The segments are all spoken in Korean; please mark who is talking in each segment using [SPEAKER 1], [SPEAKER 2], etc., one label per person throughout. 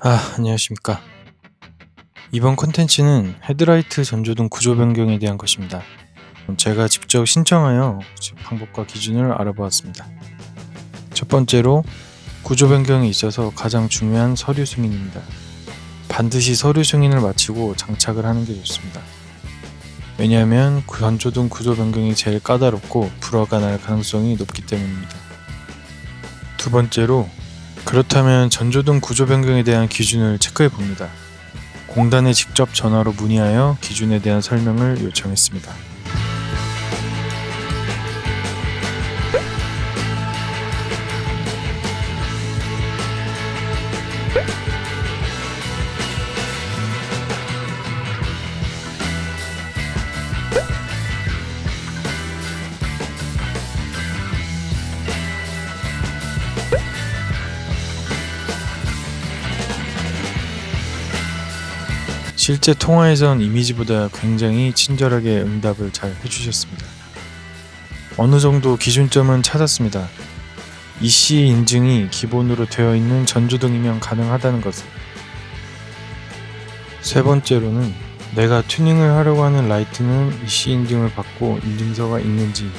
[SPEAKER 1] 아, 안녕하십니까. 이번 콘텐츠는 헤드라이트 전조등 구조 변경에 대한 것입니다. 제가 직접 신청하여 방법과 기준을 알아보았습니다. 첫 번째로 구조 변경에 있어서 가장 중요한 서류 승인입니다. 반드시 서류 승인을 마치고 장착을 하는 게 좋습니다. 왜냐하면 전조등 구조 변경이 제일 까다롭고 불화가 날 가능성이 높기 때문입니다. 두 번째로 그렇다면 전조등 구조 변경에 대한 기준을 체크해 봅니다. 공단에 직접 전화로 문의하여 기준에 대한 설명을 요청했습니다. 실제 통화에선 이미지보다 굉장히 친절하게 응답을 잘 해주셨습니다. 어느 정도 기준점은 찾았습니다. EC 인증이 기본으로 되어 있는 전조등이면 가능하다는 것을. 세 번째로는 내가 튜닝을 하려고 하는 라이트는 EC 인증을 받고 인증서가 있는지.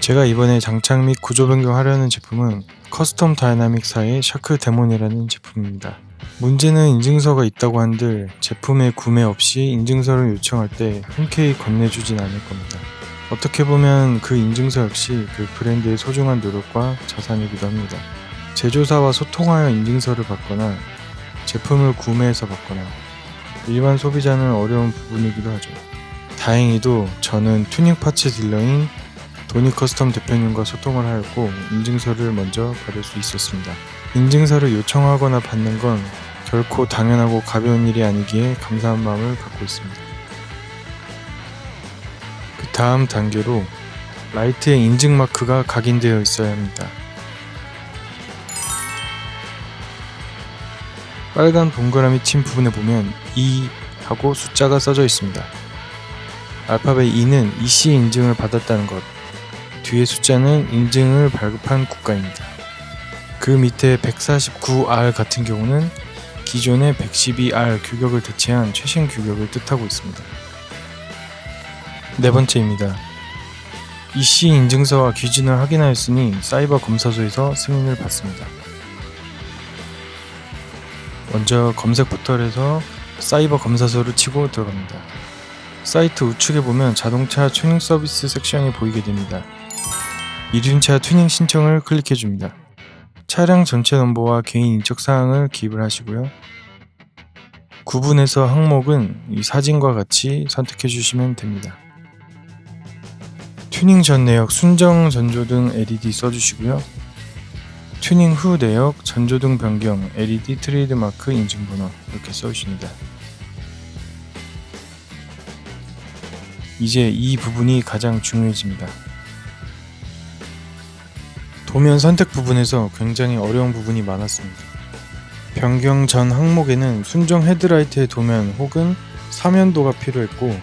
[SPEAKER 1] 제가 이번에 장착 및 구조 변경하려는 제품은 커스텀 다이나믹사의 샤크 데몬이라는 제품입니다. 문제는 인증서가 있다고 한들 제품의 구매 없이 인증서를 요청할 때 흔쾌히 건네주진 않을 겁니다. 어떻게 보면 그 인증서 역시 그 브랜드의 소중한 노력과 자산이기도 합니다. 제조사와 소통하여 인증서를 받거나 제품을 구매해서 받거나 일반 소비자는 어려운 부분이기도 하죠. 다행히도 저는 튜닝 파츠 딜러인 도니 커스텀 대표님과 소통을 하였고 인증서를 먼저 받을 수 있었습니다. 인증서를 요청하거나 받는 건 결코 당연하고 가벼운 일이 아니기에 감사한 마음을 갖고 있습니다. 그 다음 단계로 라이트의 인증 마크가 각인되어 있어야 합니다. 빨간 동그라미 친 부분에 보면 E 하고 숫자가 써져 있습니다. 알파벳 E는 EC 인증을 받았다는 것, 뒤에 숫자는 인증을 발급한 국가입니다. 그 밑에 149R 같은 경우는 기존의 112R 규격을 대체한 최신 규격을 뜻하고 있습니다. 네 번째입니다. EC 인증서와 기준을 확인하였으니 사이버 검사소에서 승인을 받습니다. 먼저 검색 포털에서 사이버 검사소를 치고 들어갑니다. 사이트 우측에 보면 자동차 튜닝 서비스 섹션이 보이게 됩니다. 이륜차 튜닝 신청을 클릭해 줍니다. 차량 전체 넘버와 개인 인적 사항을 기입을 하시고요. 구분해서 항목은 이 사진과 같이 선택해 주시면 됩니다. 튜닝 전 내역 순정 전조등 LED 써주시고요. 튜닝 후 내역 전조등 변경 LED 트레이드마크 인증번호 이렇게 써주십니다. 이제 이 부분이 가장 중요해집니다. 도면 선택 부분에서 굉장히 어려운 부분이 많았습니다. 변경 전 항목에는 순정 헤드라이트의 도면 혹은 사면도가 필요했고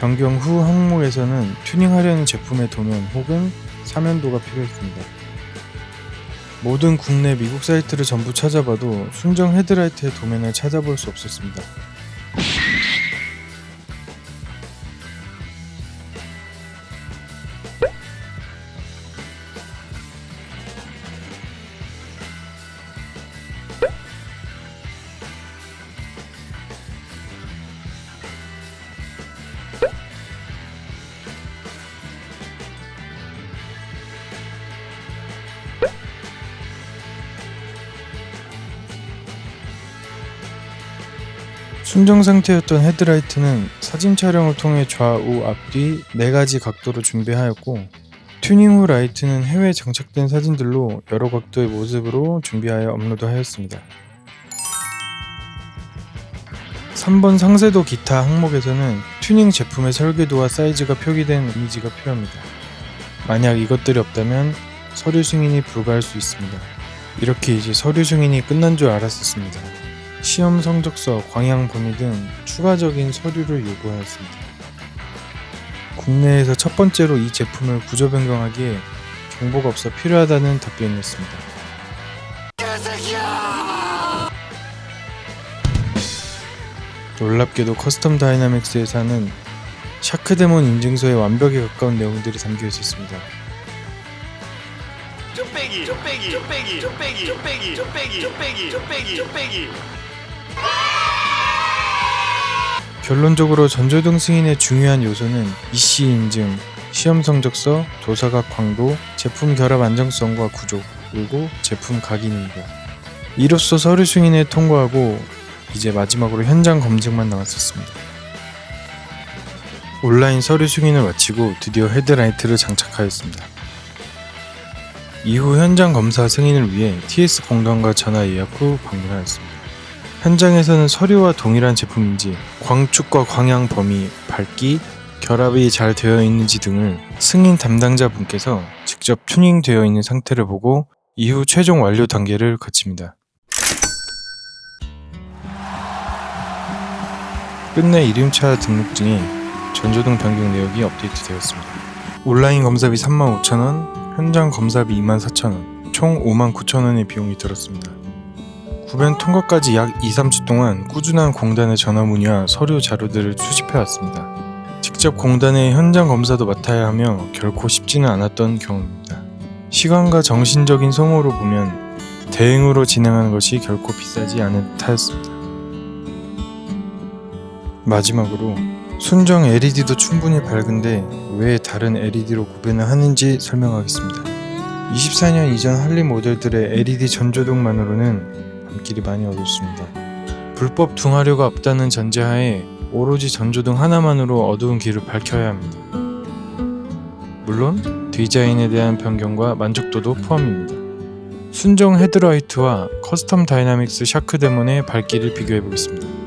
[SPEAKER 1] 변경 후 항목에서는 튜닝하려는 제품의 도면 혹은 사면도가 필요했습니다. 모든 국내 미국 사이트를 전부 찾아봐도 순정 헤드라이트의 도면을 찾아볼 수 없었습니다. 순정 상태였던 헤드라이트는 사진 촬영을 통해 좌우 앞뒤 4가지 각도로 준비하였고 튜닝 후 라이트는 해외 장착된 사진들로 여러 각도의 모습으로 준비하여 업로드하였습니다. 3번 상세도 기타 항목에서는 튜닝 제품의 설계도와 사이즈가 표기된 이미지가 필요합니다. 만약 이것들이 없다면 서류 승인이 불가할 수 있습니다. 이렇게 이제 서류 승인이 끝난 줄 알았었습니다. 시험 성적서, 광양 범위 등 추가적인 서류를 요구하였습니다. 국내에서 첫 번째로 이 제품을 구조 변경하기에 정보가 없어 필요하다는 답변이었습니다. 놀랍게도 커스텀 다이나믹스에서는 샤크데몬 인증서에 완벽에 가까운 내용들이 담겨 있었습니다.
[SPEAKER 2] 쪽배기, 쪽배기, 쪽배기, 쪽배기, 쪽배기, 쪽배기, 쪽배기, 쪽배기.
[SPEAKER 1] 결론적으로 전조등 승인의 중요한 요소는 EC 인증, 시험 성적서, 도사각 광도, 제품 결합 안정성과 구조, 그리고 제품 각인입니다. 이로써 서류 승인에 통과하고 이제 마지막으로 현장 검증만 남았었습니다. 온라인 서류 승인을 마치고 드디어 헤드라이트를 장착하였습니다. 이후 현장 검사 승인을 위해 TS 공단과 전화 예약 후 방문하였습니다. 현장에서는 서류와 동일한 제품인지 광축과 광양 범위, 밝기, 결합이 잘 되어 있는지 등을 승인 담당자 분께서 직접 튜닝되어 있는 상태를 보고 이후 최종 완료 단계를 거칩니다. 끝내 이름차 등록증에 전조등 변경 내역이 업데이트 되었습니다. 온라인 검사비 35,000원, 현장 검사비 24,000원, 총 59,000원의 비용이 들었습니다. 구변 통과까지 약 2, 3주 동안 꾸준한 공단의 전화 문의와 서류 자료들을 수집해왔습니다. 직접 공단의 현장 검사도 맡아야 하며 결코 쉽지는 않았던 경험입니다. 시간과 정신적인 소모로 보면 대행으로 진행하는 것이 결코 비싸지 않은 듯하였습니다. 마지막으로 순정 LED도 충분히 밝은데 왜 다른 LED로 구별을 하는지 설명하겠습니다. 24년 이전 할리 모델들의 LED 전조등만으로는 밤길이 많이 어둡습니다. 불법 둥하류가 없다는 전제하에 오로지 전조등 하나만으로 어두운 길을 밝혀야 합니다. 물론 디자인에 대한 변경과 만족도도 포함입니다. 순정 헤드라이트와 커스텀 다이나믹스 샤크 데몬의 밝기를 비교해 보겠습니다.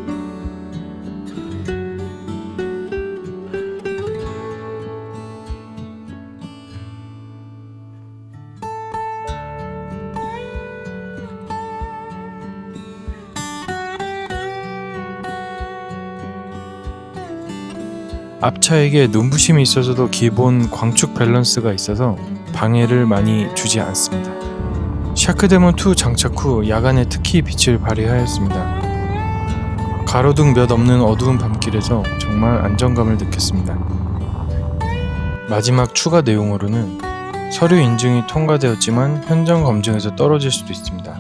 [SPEAKER 1] 앞차에게 눈부심이 있어서도 기본 광축 밸런스가 있어서 방해를 많이 주지 않습니다. 샤크데몬2 장착 후 야간에 특히 빛을 발휘하였습니다. 가로등 몇 없는 어두운 밤길에서 정말 안정감을 느꼈습니다. 마지막 추가 내용으로는 서류 인증이 통과되었지만 현장 검증에서 떨어질 수도 있습니다.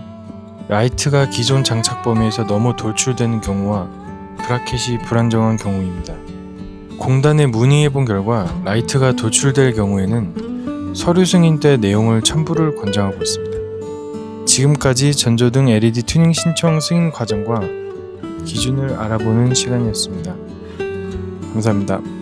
[SPEAKER 1] 라이트가 기존 장착 범위에서 너무 돌출되는 경우와 브라켓이 불안정한 경우입니다. 공단에 문의해 본 결과 라이트가 도출될 경우에는 서류 승인 때 내용을 첨부를 권장하고 있습니다. 지금까지 전조 등 LED 튜닝 신청 승인 과정과 기준을 알아보는 시간이었습니다. 감사합니다.